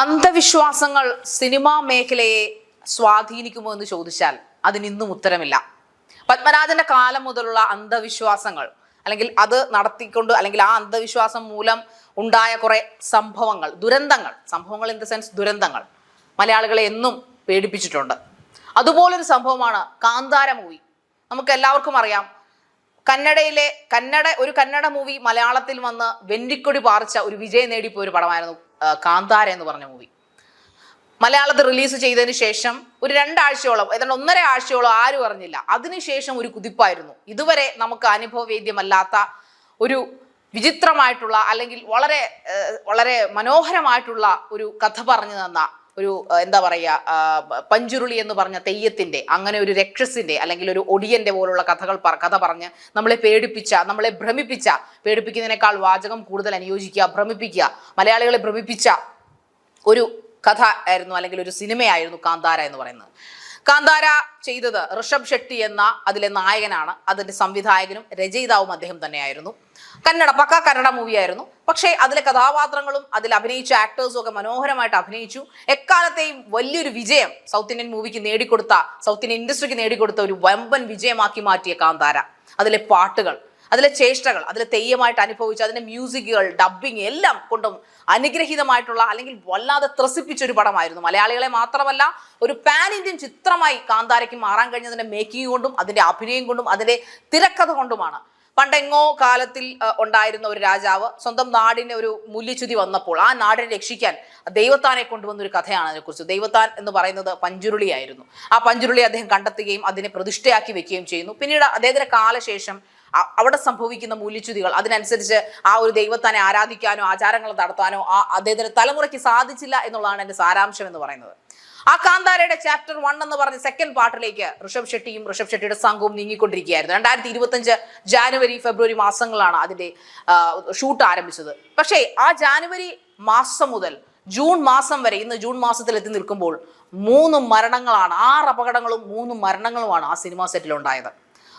അന്ധവിശ്വാസങ്ങൾ സിനിമാ മേഖലയെ സ്വാധീനിക്കുമോ എന്ന് ചോദിച്ചാൽ അതിന് ഇന്നും ഉത്തരമില്ല. പത്മരാജന്റെ കാലം മുതലുള്ള അന്ധവിശ്വാസങ്ങൾ അല്ലെങ്കിൽ അത് നടത്തിക്കൊണ്ട് അല്ലെങ്കിൽ ആ അന്ധവിശ്വാസം മൂലം ഉണ്ടായ കുറെ സംഭവങ്ങൾ ദുരന്തങ്ങൾ സംഭവങ്ങൾ ഇൻ ദ സെൻസ് ദുരന്തങ്ങൾ മലയാളികളെ എന്നും പേടിപ്പിച്ചിട്ടുണ്ട്. അതുപോലൊരു സംഭവമാണ് കാന്താര മൂവി നമുക്ക് എല്ലാവർക്കും അറിയാം. കന്നഡയിലെ കന്നഡ ഒരു കന്നഡ മൂവി മലയാളത്തിൽ വന്ന് വെന്നിക്കൊടി പാർച്ച ഒരു വിജയം നേടിപ്പോയ ഒരു പടമായിരുന്നു കാന്താര എന്ന് പറഞ്ഞ മൂവി മലയാളത്തിൽ റിലീസ് ചെയ്തതിന് ശേഷം ഒരു രണ്ടാഴ്ചയോളം ഏതാണ്ട് ഒന്നര ആഴ്ചയോളം ആരും അറിഞ്ഞില്ല. അതിനുശേഷം ഒരു കുതിപ്പായിരുന്നു. ഇതുവരെ നമുക്ക് അനുഭവവേദ്യമല്ലാത്ത ഒരു വിചിത്രമായിട്ടുള്ള അല്ലെങ്കിൽ വളരെ വളരെ മനോഹരമായിട്ടുള്ള ഒരു കഥ പറഞ്ഞു തന്ന ഒരു എന്താ പറയുക പഞ്ചുരുളി എന്ന് പറഞ്ഞ തെയ്യത്തിന്റെ അങ്ങനെ ഒരു രക്ഷസിന്റെ അല്ലെങ്കിൽ ഒരു ഒടിയന്റെ പോലുള്ള കഥകൾ കഥ പറഞ്ഞ് നമ്മളെ പേടിപ്പിച്ച നമ്മളെ ഭ്രമിപ്പിച്ച പേടിപ്പിക്കുന്നതിനേക്കാൾ വാചകം കൂടുതൽ അനുയോജിക്കുക ഭ്രമിപ്പിക്കുക മലയാളികളെ ഭ്രമിപ്പിച്ച ഒരു കഥ ആയിരുന്നു അല്ലെങ്കിൽ ഒരു സിനിമയായിരുന്നു കാന്താര എന്ന് പറയുന്നത്. കാന്താര ചെയ്തത് ഋഷഭ് ഷെട്ടി എന്ന അതിലെ നായകനാണ് അതിന്റെ സംവിധായകനും രചയിതാവും അദ്ദേഹം തന്നെയായിരുന്നു. കന്നഡ പക്ക കന്നഡ മൂവിയായിരുന്നു പക്ഷേ അതിലെ കഥാപാത്രങ്ങളും അതിൽ അഭിനയിച്ച ആക്ടേഴ്സും ഒക്കെ മനോഹരമായിട്ട് അഭിനയിച്ചു. എക്കാലത്തെയും വലിയൊരു വിജയം സൗത്ത് ഇന്ത്യൻ മൂവിക്ക് നേടിക്കൊടുത്ത സൗത്ത് ഇന്ത്യൻ ഇൻഡസ്ട്രിക്ക് നേടിക്കൊടുത്ത ഒരു വമ്പൻ വിജയമാക്കി മാറ്റിയ കാന്താര. അതിലെ പാട്ടുകൾ അതിലെ ചേഷ്ടകൾ അതിലെ തെയ്യമായിട്ട് അനുഭവിച്ച അതിന്റെ മ്യൂസിക്കുകൾ ഡബ്ബിങ് എല്ലാം കൊണ്ടും അനുഗ്രഹീതമായിട്ടുള്ള അല്ലെങ്കിൽ വല്ലാതെ ത്രസിപ്പിച്ച ഒരു പടമായിരുന്നു. മലയാളികളെ മാത്രമല്ല ഒരു പാൻ ഇന്ത്യൻ ചിത്രമായി കാന്താരയ്ക്ക് മാറാൻ കഴിഞ്ഞതിന്റെ മേക്കിംഗ് കൊണ്ടും അതിന്റെ അഭിനയം കൊണ്ടും അതിന്റെ തിരക്കഥ കൊണ്ടുമാണ് പണ്ടെങ്ങോ കാലത്തിൽ ഉണ്ടായിരുന്ന ഒരു രാജാവ് സ്വന്തം നാടിന് ഒരു മൂല്യച്യുതി വന്നപ്പോൾ ആ നാടിനെ രക്ഷിക്കാൻ ദൈവത്താനെ കൊണ്ടുവന്ന ഒരു കഥയാണ് അതിനെക്കുറിച്ച്. ദൈവത്താൻ എന്ന് പറയുന്നത് പഞ്ചുരുളിയായിരുന്നു. ആ പഞ്ചുരുളി അദ്ദേഹം കണ്ടെത്തുകയും അതിനെ പ്രതിഷ്ഠയാക്കി വെക്കുകയും ചെയ്യുന്നു. പിന്നീട് അദ്ദേഹത്തിന്റെ കാലശേഷം അവിടെ സംഭവിക്കുന്ന മൂല്യച്യുതികൾ അതിനനുസരിച്ച് ആ ഒരു ദൈവത്താനെ ആരാധിക്കാനോ ആചാരങ്ങൾ നടത്താനോ ആ അദ്ദേഹത്തിന്റെ തലമുറയ്ക്ക് സാധിച്ചില്ല എന്നുള്ളതാണ് എന്റെ സാരാംശം എന്ന് പറയുന്നത്. ആ കാന്താരയുടെ ചാപ്റ്റർ വൺ എന്ന് പറഞ്ഞ സെക്കൻഡ് പാർട്ടിലേക്ക് ഋഷഭ് ഷെട്ടിയും ഋഷഭ് ഷെട്ടിയുടെ സംഘവും നീങ്ങിക്കൊണ്ടിരിക്കുകയായിരുന്നു. രണ്ടായിരത്തി ഇരുപത്തഞ്ച് ജാനുവരി ഫെബ്രുവരി മാസങ്ങളാണ് അതിന്റെ ഷൂട്ട് ആരംഭിച്ചത്. പക്ഷേ ആ ജാനുവരി മാസം മുതൽ ജൂൺ മാസം വരെ ഇന്ന് ജൂൺ മാസത്തിൽ എത്തി നിൽക്കുമ്പോൾ മൂന്ന് മരണങ്ങളാണ് ആറ് അപകടങ്ങളും മൂന്ന് മരണങ്ങളുമാണ് ആ സിനിമാ സെറ്റിൽ ഉണ്ടായത്.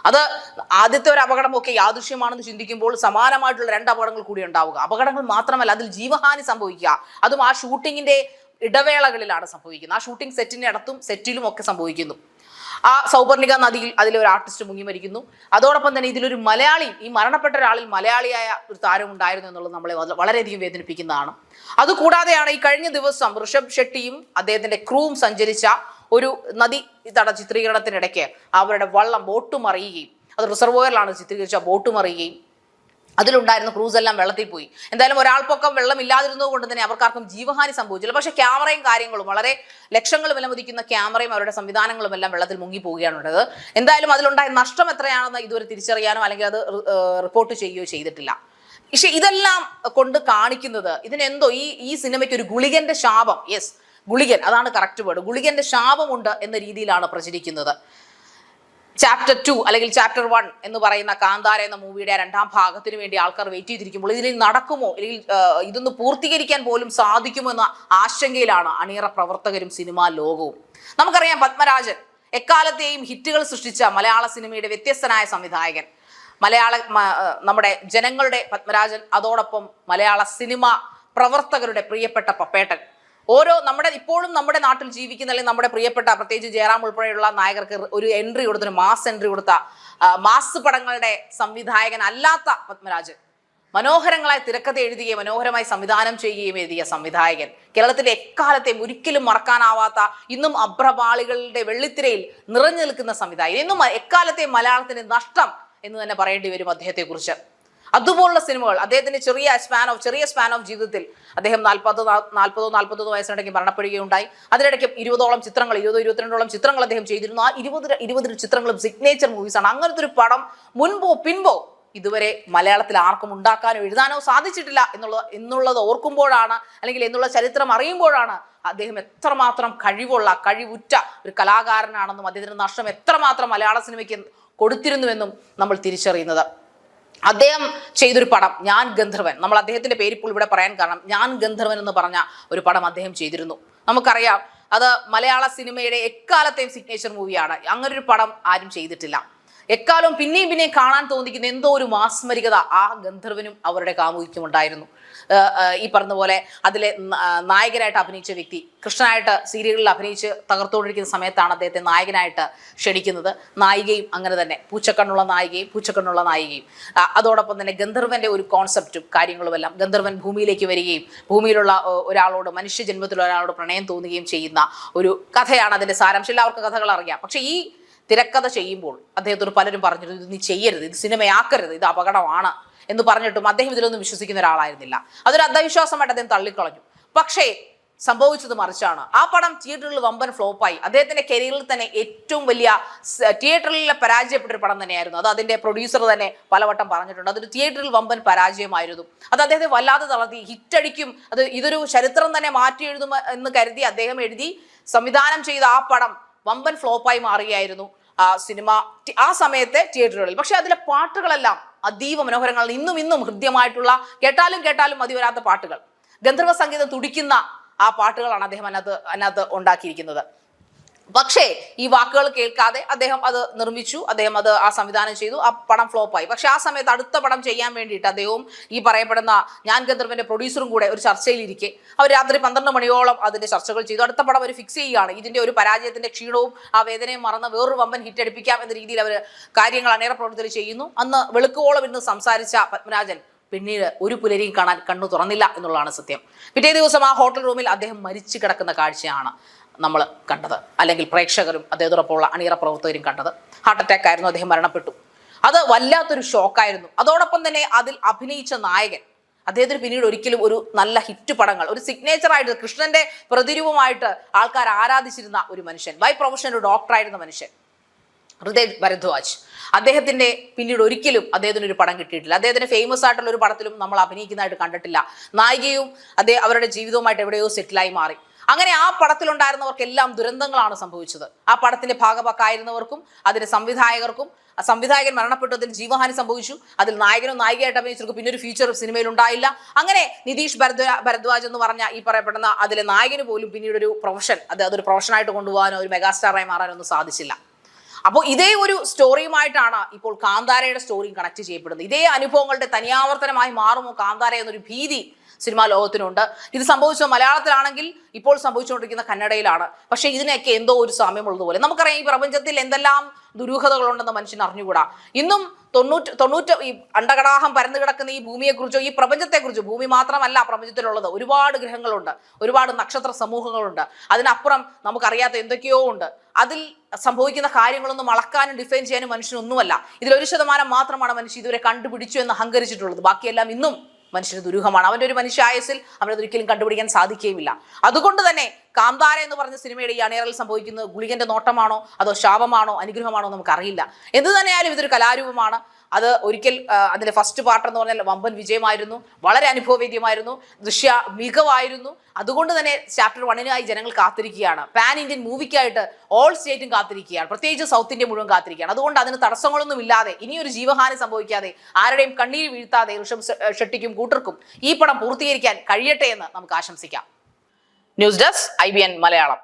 അത് ആദ്യത്തെ ഒരു അപകടമൊക്കെ യാദൃശ്യമാണെന്ന് ചിന്തിക്കുമ്പോൾ സമാനമായിട്ടുള്ള രണ്ട് അപകടങ്ങൾ കൂടി ഉണ്ടാവുക. അപകടങ്ങൾ മാത്രമല്ല അതിൽ ജീവഹാനി സംഭവിക്കുക. അതും ആ ഷൂട്ടിങ്ങിന്റെ ഇടവേളകളിലാണ് സംഭവിക്കുന്നത്. ആ ഷൂട്ടിംഗ് സെറ്റിന്റെ അടുത്തും സെറ്റിലും ഒക്കെ സംഭവിക്കുന്നു. ആ സൗപർണിക നദിയിൽ അതിലൊരു ആർട്ടിസ്റ്റ് മുങ്ങി മരിക്കുന്നു. അതോടൊപ്പം തന്നെ ഇതിലൊരു മലയാളി ഈ മരണപ്പെട്ട ഒരാളിൽ മലയാളിയായ ഒരു താരം ഉണ്ടായിരുന്നു എന്നുള്ളത് നമ്മളെ വള- വളരെയധികം വേദനിപ്പിക്കുന്നതാണ്. അതുകൂടാതെയാണ് ഈ കഴിഞ്ഞ ദിവസം ഋഷഭ് ഷെട്ടിയും അദ്ദേഹത്തിന്റെ ക്രൂവും സഞ്ചരിച്ച ഒരു നദി തട ചിത്രീകരണത്തിനിടയ്ക്ക് അവരുടെ വള്ളം ബോട്ട് മറിയുകയും അത് റിസർവോയറിലാണ് ചിത്രീകരിച്ച ബോട്ട് മറിയുകയും അതിലുണ്ടായിരുന്ന ക്രൂസ് എല്ലാം വെള്ളത്തിൽ പോയി. എന്തായാലും ഒരാൾപ്പൊക്കം വെള്ളം ഇല്ലാതിരുന്നത് കൊണ്ട് തന്നെ അവർക്കാർക്കും ജീവഹാനി സംഭവിച്ചില്ല. പക്ഷേ ക്യാമറയും കാര്യങ്ങളും വളരെ ലക്ഷങ്ങൾ വിലമതിക്കുന്ന ക്യാമറയും അവരുടെ സംവിധാനങ്ങളും എല്ലാം വെള്ളത്തിൽ മുങ്ങി പോവുകയാണ് ഉണ്ടായത് എന്തായാലും അതിലുണ്ടായ നഷ്ടം എത്രയാണെന്ന് ഇതുവരെ തിരിച്ചറിയാനോ അല്ലെങ്കിൽ അത് റിപ്പോർട്ട് ചെയ്യുകയോ ചെയ്തിട്ടില്ല. പക്ഷെ ഇതെല്ലാം കൊണ്ട് കാണിക്കുന്നത് ഇതിനെന്തോ ഈ ഈ സിനിമയ്ക്ക് ഒരു ഗുളികന്റെ ശാപം. യെസ് ഗുളികൻ അതാണ് കറക്റ്റ് വേർഡ് ഗുളികന്റെ ശാപമുണ്ട് എന്ന രീതിയിലാണ് പ്രചരിക്കുന്നത്. ചാപ്റ്റർ ടു അല്ലെങ്കിൽ ചാപ്റ്റർ വൺ എന്ന് പറയുന്ന കാന്താര എന്ന മൂവിയുടെ രണ്ടാം ഭാഗത്തിന് വേണ്ടി ആൾക്കാർ വെയിറ്റ് ചെയ്തിരിക്കുമ്പോൾ ഇതിൽ നടക്കുമോ? അല്ലെങ്കിൽ ഇതൊന്ന് പൂർത്തീകരിക്കാൻ പോലും സാധിക്കുമോ എന്ന ആശങ്കയിലാണ് അണിയറ പ്രവർത്തകരും സിനിമാ ലോകവും. നമുക്കറിയാം പത്മരാജൻ എക്കാലത്തെയും ഹിറ്റുകൾ സൃഷ്ടിച്ച മലയാള സിനിമയുടെ വ്യത്യസ്തനായ സംവിധായകൻ. മലയാള നമ്മുടെ ജനങ്ങളുടെ പത്മരാജൻ അതോടൊപ്പം മലയാള സിനിമ പ്രവർത്തകരുടെ പ്രിയപ്പെട്ട പപ്പേട്ടൻ. ഓരോ നമ്മുടെ ഇപ്പോഴും നമ്മുടെ നാട്ടിൽ ജീവിക്കുന്ന അല്ലെങ്കിൽ നമ്മുടെ പ്രിയപ്പെട്ട പ്രത്യേകിച്ച് ജയറാം ഉൾപ്പെടെയുള്ള നായകർക്ക് ഒരു എൻട്രി കൊടുത്തൊരു മാസ് എൻട്രി കൊടുത്ത മാസ് പടങ്ങളുടെ സംവിധായകൻ അല്ലാത്ത പത്മരാജൻ മനോഹരങ്ങളായി തിരക്കഥ എഴുതുകയും മനോഹരമായി സംവിധാനം ചെയ്യുകയും എഴുതിയ സംവിധായകൻ. കേരളത്തിലെ എക്കാലത്തെയും ഒരിക്കലും മറക്കാനാവാത്ത ഇന്നും അഭ്രപാളികളുടെ വെള്ളിത്തിരയിൽ നിറഞ്ഞു നിൽക്കുന്ന സംവിധായകൻ. ഇന്നും എക്കാലത്തെയും മലയാളത്തിന്റെ നഷ്ടം എന്ന് തന്നെ പറയേണ്ടി വരും അദ്ദേഹത്തെക്കുറിച്ച്. അതുപോലുള്ള സിനിമകൾ അദ്ദേഹത്തിന്റെ ചെറിയ സ്പാൻ ഓഫ് ചെറിയ സ്പാൻ ഓഫ് ജീവിതത്തിൽ അദ്ദേഹം നാൽപ്പത് നാൽപ്പതോ നാൽപ്പതോ വയസ്സിനിടയ്ക്ക് മരണപ്പെടുകയുണ്ടായി. അതിനിടയ്ക്ക് ഇരുപതോളം ചിത്രങ്ങൾ ഇരുപതോ ഇരുപത്തിരണ്ടോളം ചിത്രങ്ങൾ അദ്ദേഹം ചെയ്തിരുന്നു. ആ ഇരുപത് ഇരുപത് ചിത്രങ്ങളും സിഗ്നേച്ചർ മൂവീസാണ് അങ്ങനത്തെ ഒരു പടം മുൻപോ പിൻപോ ഇതുവരെ മലയാളത്തിൽ ആർക്കും ഉണ്ടാക്കാനോ എഴുതാനോ സാധിച്ചിട്ടില്ല എന്നുള്ളത് എന്നുള്ളത് ഓർക്കുമ്പോഴാണ് അല്ലെങ്കിൽ എന്നുള്ള ചരിത്രം അറിയുമ്പോഴാണ് അദ്ദേഹം എത്രമാത്രം കഴിവുള്ള കഴിവുറ്റ ഒരു കലാകാരനാണെന്നും അദ്ദേഹത്തിന്റെ നഷ്ടം എത്രമാത്രം മലയാള സിനിമയ്ക്ക് കൊടുത്തിരുന്നുവെന്നും നമ്മൾ തിരിച്ചറിയുന്നത്. അദ്ദേഹം ചെയ്തൊരു പടം ഞാൻ ഗന്ധർവൻ. നമ്മൾ അദ്ദേഹത്തിന്റെ പേര് ഇപ്പോൾ ഇവിടെ പറയാൻ കാരണം ഞാൻ ഗന്ധർവൻ എന്ന് പറഞ്ഞ ഒരു പടം അദ്ദേഹം ചെയ്തിരുന്നു. നമുക്കറിയാം അത് മലയാള സിനിമയുടെ എക്കാലത്തെയും സിഗ്നേച്ചർ മൂവിയാണ് അങ്ങനെ ഒരു പടം ആരും ചെയ്തിട്ടില്ല. എക്കാലവും പിന്നെയും പിന്നെയും കാണാൻ തോന്നിക്കുന്ന എന്തോ ഒരു മാസ്മരികത ആ ഗന്ധർവനും അവരുടെ കാമുകിക്കും ഉണ്ടായിരുന്നു. ഈ പറഞ്ഞ പോലെ അതിലെ നായകനായിട്ട് അഭിനയിച്ച വ്യക്തി കൃഷ്ണനായിട്ട് സീരിയലിൽ അഭിനയിച്ച് തകർത്തുകൊണ്ടിരിക്കുന്ന സമയത്താണ് അദ്ദേഹത്തെ നായകനായിട്ട് ക്ഷണിക്കുന്നത്. നായികയും അങ്ങനെ തന്നെ പൂച്ചക്കണ്ണുള്ള നായികയും പൂച്ചക്കണ്ണുള്ള നായികയും. അതോടൊപ്പം തന്നെ ഗന്ധർവന്റെ ഒരു കോൺസെപ്റ്റും കാര്യങ്ങളുമെല്ലാം ഗന്ധർവൻ ഭൂമിയിലേക്ക് വരികയും ഭൂമിയിലുള്ള ഒരാളോട് മനുഷ്യ ഒരാളോട് പ്രണയം തോന്നുകയും ചെയ്യുന്ന ഒരു കഥയാണ് അതിന്റെ സാരാംശം. എല്ലാവർക്കും കഥകൾ അറിയാം. പക്ഷേ ഈ തിരക്കഥ ചെയ്യുമ്പോൾ അദ്ദേഹത്തോട് പലരും പറഞ്ഞിരുന്നു ഇത് നീ ചെയ്യരുത് ഇത് സിനിമയാക്കരുത് ഇത് അപകടമാണ് എന്ന് പറഞ്ഞിട്ടും അദ്ദേഹം ഇതിലൊന്നും വിശ്വസിക്കുന്ന ഒരാളായിരുന്നില്ല. അതൊരു അന്ധവിശ്വാസമായിട്ട് അദ്ദേഹം തള്ളിക്കളഞ്ഞു. പക്ഷേ സംഭവിച്ചത് മറിച്ചാണ്. ആ പടം തിയേറ്ററിൽ വമ്പൻ ഫ്ലോപ്പായി. അദ്ദേഹത്തിന്റെ കരിയറിൽ തന്നെ ഏറ്റവും വലിയ തിയേറ്ററിൽ പരാജയപ്പെട്ട ഒരു പടം തന്നെയായിരുന്നു. അത് അതിന്റെ പ്രൊഡ്യൂസർ തന്നെ പലവട്ടം പറഞ്ഞിട്ടുണ്ട്. അതൊരു തിയേറ്ററിൽ വമ്പൻ പരാജയമായിരുന്നു. അത് അദ്ദേഹത്തെ വല്ലാതെ തളർത്തി. ഹിറ്റടിക്കും അത് ഇതൊരു ചരിത്രം തന്നെ മാറ്റി എഴുതും എന്ന് കരുതി അദ്ദേഹം എഴുതി സംവിധാനം ചെയ്ത ആ പടം വമ്പൻ ഫ്ലോപ്പായി മാറുകയായിരുന്നു ആ സിനിമ ആ സമയത്തെ തിയേറ്ററുകളിൽ. പക്ഷെ അതിലെ പാട്ടുകളെല്ലാം അതീവ മനോഹരങ്ങൾ ഇന്നും ഇന്നും ഹൃദ്യമായിട്ടുള്ള കേട്ടാലും കേട്ടാലും മതി വരാത്ത പാട്ടുകൾ. ഗന്ധർവ സംഗീതം തുടിക്കുന്ന ആ പാട്ടുകളാണ് അദ്ദേഹം അതിനകത്ത് അതിനകത്ത് ഉണ്ടാക്കിയിരിക്കുന്നത്. പക്ഷേ ഈ വാക്കുകൾ കേൾക്കാതെ അദ്ദേഹം അത് നിർമ്മിച്ചു അദ്ദേഹം അത് ആ സംവിധാനം ചെയ്തു ആ പടം ഫ്ലോപ്പായി പക്ഷെ ആ സമയത്ത് അടുത്ത പടം ചെയ്യാൻ വേണ്ടിയിട്ട് അദ്ദേഹവും ഈ പറയപ്പെടുന്ന ഞാൻ ഗന്ധർവന്റെ പ്രൊഡ്യൂസറും കൂടെ ഒരു ചർച്ചയിലിരിക്കെ. അവർ രാത്രി പന്ത്രണ്ട് മണിയോളം അതിന്റെ ചർച്ചകൾ ചെയ്തു. അടുത്ത പടം അവർ ഫിക്സ് ചെയ്യുകയാണ്. ഇതിന്റെ ഒരു പരാജയത്തിന്റെ ക്ഷീണവും ആ വേദനയും മറന്ന് വേറൊരു വമ്പൻ ഹിറ്റ് അടിപ്പിക്കാം എന്ന രീതിയിൽ അവർ കാര്യങ്ങൾ അനേറെ പ്രവർത്തനം ചെയ്യുന്നു. അന്ന് വെളുക്കുവോളം ഇന്ന് സംസാരിച്ച പത്മരാജൻ പിന്നീട് ഒരു പുലരിയും കാണാൻ കണ്ണു തുറന്നില്ല എന്നുള്ളതാണ് സത്യം. പിറ്റേ ദിവസം ആ ഹോട്ടൽ റൂമിൽ അദ്ദേഹം മരിച്ചു കിടക്കുന്ന കാഴ്ചയാണ്. നമ്മൾ കണ്ടത്. അല്ലെങ്കിൽ പ്രേക്ഷകരും അദ്ദേഹത്തോടൊപ്പമുള്ള അണിയറ പ്രവർത്തകരും കണ്ടത്. ഹാർട്ട് അറ്റാക്ക് ആയിരുന്നു അദ്ദേഹം മരണപ്പെട്ടു. അത് വല്ലാത്തൊരു ഷോക്കായിരുന്നു അതോടൊപ്പം തന്നെ അതിൽ അഭിനയിച്ച നായകൻ. അദ്ദേഹത്തിന് പിന്നീട് ഒരിക്കലും ഒരു നല്ല ഹിറ്റ് പടങ്ങൾ ഒരു സിഗ്നേച്ചർ ആയിട്ട് കൃഷ്ണന്റെ പ്രതിരൂപമായിട്ട് ആൾക്കാർ ആരാധിച്ചിരുന്ന ഒരു മനുഷ്യൻ ബൈ പ്രൊഫഷൻ ഒരു ഡോക്ടറായിരുന്ന മനുഷ്യൻ ഹൃദയ് ഭരദ്വാജ് അദ്ദേഹത്തിന്റെ പിന്നീട് ഒരിക്കലും അദ്ദേഹത്തിന് ഒരു പടം കിട്ടിയിട്ടില്ല. അദ്ദേഹത്തിന് ഫേമസ് ആയിട്ടുള്ള ഒരു പടത്തിലും നമ്മൾ അഭിനയിക്കുന്നതായിട്ട് കണ്ടിട്ടില്ല. നായികയും അദ്ദേഹം അവരുടെ ജീവിതവുമായിട്ട് എവിടെയോ സെറ്റിലായി മാറി. അങ്ങനെ ആ പടത്തിലുണ്ടായിരുന്നവർക്കെല്ലാം ദുരന്തങ്ങളാണ് സംഭവിച്ചത്. ആ പടത്തിന്റെ ഭാഗമാക്കായിരുന്നവർക്കും അതിന്റെ സംവിധായകർക്കും ആ സംവിധായകൻ മരണപ്പെട്ടു അതിൽ ജീവഹാനി സംഭവിച്ചു അതിൽ നായകനും നായികയായിട്ട് അഭിനയിച്ചവർക്ക് പിന്നെ ഒരു ഫ്യൂച്ചർ സിനിമയിൽ ഉണ്ടായില്ല. അങ്ങനെ നിതീഷ് ഭരദ്വാ ഭരദ്വാജ് എന്ന് പറഞ്ഞ ഈ പറയപ്പെടുന്ന അതിലെ നായകന് പോലും പിന്നീട് ഒരു പ്രൊഫഷൻ അത് അതൊരു പ്രൊഫഷനായിട്ട് കൊണ്ടുപോകാനോ ഒരു മെഗാസ്റ്റാറായി മാറാനോ ഒന്നും സാധിച്ചില്ല. അപ്പോൾ ഇതേ ഒരു സ്റ്റോറിയുമായിട്ടാണ് ഇപ്പോൾ കാന്താരയുടെ സ്റ്റോറിയും കണക്ട് ചെയ്യപ്പെടുന്നത്. ഇതേ അനുഭവങ്ങളുടെ തനിയാവർത്തനമായി മാറുമോ കാന്താര എന്നൊരു ഭീതി സിനിമാ ലോകത്തിനുണ്ട്. ഇത് സംഭവിച്ചത് മലയാളത്തിലാണെങ്കിൽ ഇപ്പോൾ സംഭവിച്ചുകൊണ്ടിരിക്കുന്ന കന്നഡയിലാണ്. പക്ഷേ ഇതിനെയൊക്കെ എന്തോ ഒരു സാമ്യമുള്ളതുപോലെ നമുക്കറിയാം ഈ പ്രപഞ്ചത്തിൽ എന്തെല്ലാം ദുരൂഹതകളുണ്ടെന്ന് മനുഷ്യൻ അറിഞ്ഞുകൂടാ. ഇന്നും തൊണ്ണൂറ്റ് തൊണ്ണൂറ്റ് ഈ അണ്ടകടാഹം പരന്നു കിടക്കുന്ന ഈ ഭൂമിയെക്കുറിച്ചോ ഈ പ്രപഞ്ചത്തെക്കുറിച്ചോ ഭൂമി മാത്രമല്ല പ്രപഞ്ചത്തിലുള്ളത്. ഒരുപാട് ഗ്രഹങ്ങളുണ്ട്. ഒരുപാട് നക്ഷത്ര സമൂഹങ്ങളുണ്ട്. അതിനപ്പുറം നമുക്കറിയാത്ത എന്തൊക്കെയോ ഉണ്ട്. അതിൽ സംഭവിക്കുന്ന കാര്യങ്ങളൊന്നും അളക്കാനും ഡിഫൈൻ ചെയ്യാനും മനുഷ്യനൊന്നുമല്ല. ഇതിൽ ശതമാനം മാത്രമാണ് മനുഷ്യൻ ഇതുവരെ കണ്ടുപിടിച്ചു എന്ന് അഹങ്കരിച്ചിട്ടുള്ളത്. ബാക്കിയെല്ലാം ഇന്നും മനുഷ്യന് ദുരൂഹമാണ്. അവന്റെ ഒരു മനുഷ്യ ആയസിൽ അവനത് ഒരിക്കലും കണ്ടുപിടിക്കാൻ സാധിക്കുകയുമില്ല. അതുകൊണ്ട് തന്നെ കാന്താര എന്ന് പറഞ്ഞ സിനിമയുടെ ഈ അണിയറിൽ സംഭവിക്കുന്നത് ഗുളികന്റെ നോട്ടമാണോ? അതോ ശാപമാണോ? അനുഗ്രഹമാണോ? നമുക്കറിയില്ല. എന്ത് തന്നെയായാലും ഇതൊരു കലാരൂപമാണ്. അത് ഒരിക്കൽ അതിന്റെ ഫസ്റ്റ് പാർട്ട് എന്ന് പറഞ്ഞാൽ വമ്പൻ വിജയമായിരുന്നു. വളരെ അനുഭവവേദ്യമായിരുന്നു. ദൃശ്യ മികവായിരുന്നു. അതുകൊണ്ട് തന്നെ ചാപ്റ്റർ വണ്ണിനായി ജനങ്ങൾ കാത്തിരിക്കുകയാണ്. പാൻ ഇന്ത്യൻ മൂവിക്കായിട്ട് ഓൾ സ്റ്റേറ്റും കാത്തിരിക്കുകയാണ്. പ്രത്യേകിച്ച് സൗത്ത് ഇന്ത്യ മുഴുവൻ കാത്തിരിക്കുകയാണ്. അതുകൊണ്ട് അതിന് തടസ്സങ്ങളൊന്നും ഇല്ലാതെ ഇനിയൊരു ജീവഹാനി സംഭവിക്കാതെ ആരുടെയും കണ്ണീര് വീഴ്ത്താതെ ഋഷം ഷെട്ടിക്കും കൂട്ടർക്കും ഈ പടം പൂർത്തീകരിക്കാൻ കഴിയട്ടെ എന്ന് നമുക്ക് ആശംസിക്കാം. news desk I B N Malayalam